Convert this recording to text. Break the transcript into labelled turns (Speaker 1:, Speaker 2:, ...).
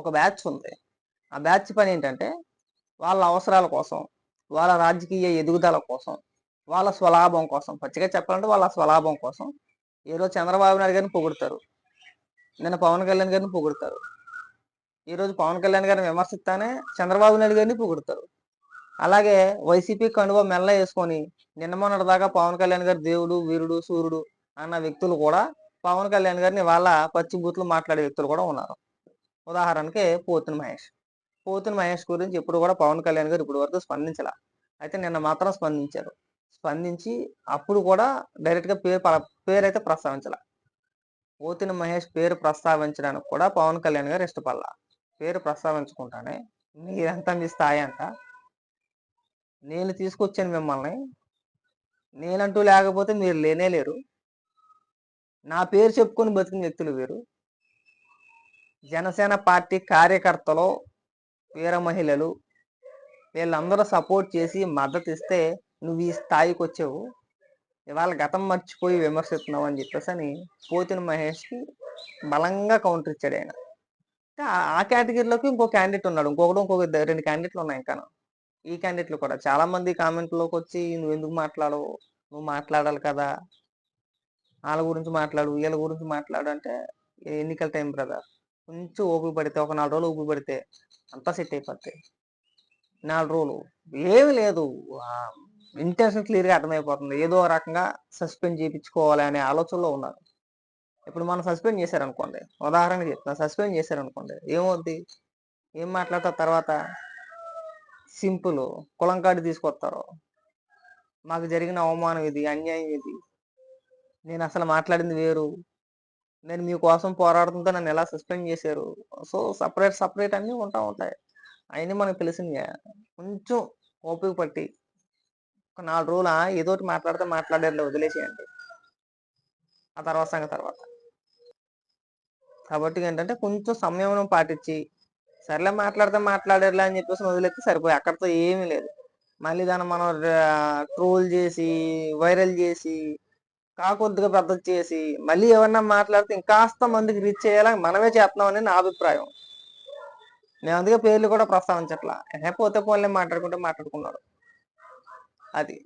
Speaker 1: ఒక బ్యాచ్ ఉంది. ఆ బ్యాచ్ పని ఏంటంటే వాళ్ళ అవసరాల కోసం వాళ్ళ రాజకీయ ఎదుగుదల కోసం వాళ్ళ స్వలాభం కోసం పచ్చిగా చెప్పాలంటే వాళ్ళ స్వలాభం కోసం ఈరోజు చంద్రబాబు నాయుడు గారిని పొగుడతారు. నిన్న పవన్ కళ్యాణ్ గారిని పొగుడతారు. ఈరోజు పవన్ కళ్యాణ్ గారిని విమర్శిస్తానే చంద్రబాబు నాయుడు గారిని పొగుడతారు. అలాగే వైసీపీ కండువ మెల్ల వేసుకొని నిన్న మొన్నటిదాకా పవన్ కళ్యాణ్ గారు దేవుడు వీరుడు సూర్యుడు అన్న వ్యక్తులు కూడా పవన్ కళ్యాణ్ గారిని వాళ్ళ పచ్చి బూతులు మాట్లాడే వ్యక్తులు కూడా ఉన్నారు. ఉదాహరణకి పోతుని మహేష్. పోతుని మహేష్ గురించి ఇప్పుడు కూడా పవన్ కళ్యాణ్ గారు ఇప్పుడు వరకు స్పందించాల. అయితే నిన్న మాత్రం స్పందించారు. స్పందించి అప్పుడు కూడా డైరెక్ట్గా పేరు పేరు అయితే ప్రస్తావించాల. పోతిన మహేష్ పేరు ప్రస్తావించడానికి కూడా పవన్ కళ్యాణ్ గారు ఇష్టపడాల. పేరు ప్రస్తావించుకుంటానే మీరంతా మీ స్థాయి అంట నేను తీసుకొచ్చాను మిమ్మల్ని. నేనంటూ లేకపోతే మీరు లేనే లేరు. నా పేరు చెప్పుకొని బతికిన వ్యక్తులు వేరు. జనసేన పార్టీ కార్యకర్తలు వీర మహిళలు వీళ్ళందరూ సపోర్ట్ చేసి మద్దతు ఇస్తే నువ్వు ఈ స్థాయికి వచ్చావు. ఇవాళ గతం మర్చిపోయి విమర్శిస్తున్నావు అని చెప్పేసి అని పోతిన మహేష్కి బలంగా కౌంటర్ ఇచ్చాడు ఆయన. ఆ- కేటగిరీలోకి ఇంకో క్యాండిడేట్ ఉన్నాడు. ఇంకొకటి ఇంకొక రెండు క్యాండిడేట్లు ఉన్నాయి ఇంకా ఈ క్యాండిడేట్లు కూడా చాలా మంది కామెంట్లోకి వచ్చి నువ్వు ఎందుకు మాట్లాడవు? నువ్వు మాట్లాడాలి కదా. వాళ్ళ గురించి మాట్లాడు వీళ్ళ గురించి మాట్లాడు అంటే ఎన్నికల టైం బ్రదర్ కొంచెం ఓపిక పడితే ఒక నాలుగు రోజులు ఓపిక పడితే అంతా సెట్ అయిపోతాయి నాలుగు రోజులు. ఏమి లేదు. ఇంటెన్షన్ క్లియర్గా అర్థమైపోతుంది. ఏదో రకంగా సస్పెండ్ చేయించుకోవాలి అనే ఆలోచనలో ఉన్నారు. ఇప్పుడు మనం సస్పెండ్ చేశారనుకోండి ఉదాహరణకి చెప్తున్నా సస్పెండ్ చేశారనుకోండి ఏమవుద్ది? ఏం మాట్లాడతారు తర్వాత? సింపుల్. కులం కార్డు తీసుకొస్తారు. మాకు జరిగిన అవమానం ఇది అన్యాయం ఇది. నేను అసలు మాట్లాడింది వేరు. నేను మీకోసం పోరాడుతుంటే నన్ను ఎలా సస్పెండ్ చేశారు? సో సపరేట్ సపరేట్ అన్నీ ఉంటా ఉంటాయి. అవన్నీ మనకు తెలిసిందే. కొంచెం ఓపిక పట్టి ఒక నాలుగు రోజులు ఏదో ఒకటి మాట్లాడితే మాట్లాడేలా వదిలేసేయండి. ఆ తర్వాత సంగతి తర్వాత. కాబట్టి ఏంటంటే కొంచెం సంయమనం పాటించి సర్లే మాట్లాడితే మాట్లాడేలా అని చెప్పేసి వదిలేస్తే సరిపోయి. అక్కడితో ఏమీ లేదు. మళ్ళీ దాన్ని మనం ట్రోల్ చేసి వైరల్ చేసి కాకొద్దుగా పెద్ద చేసి మళ్ళీ ఎవరన్నా మాట్లాడితే ఇంకాస్త మందికి రీచ్ చేయాలని మనమే చేస్తున్నామని నా అభిప్రాయం. నేను అందుకే పేర్లు కూడా ప్రస్తావించట్లా. పోతే పోలే మాట్లాడుకుంటే మాట్లాడుకున్నాడు అది.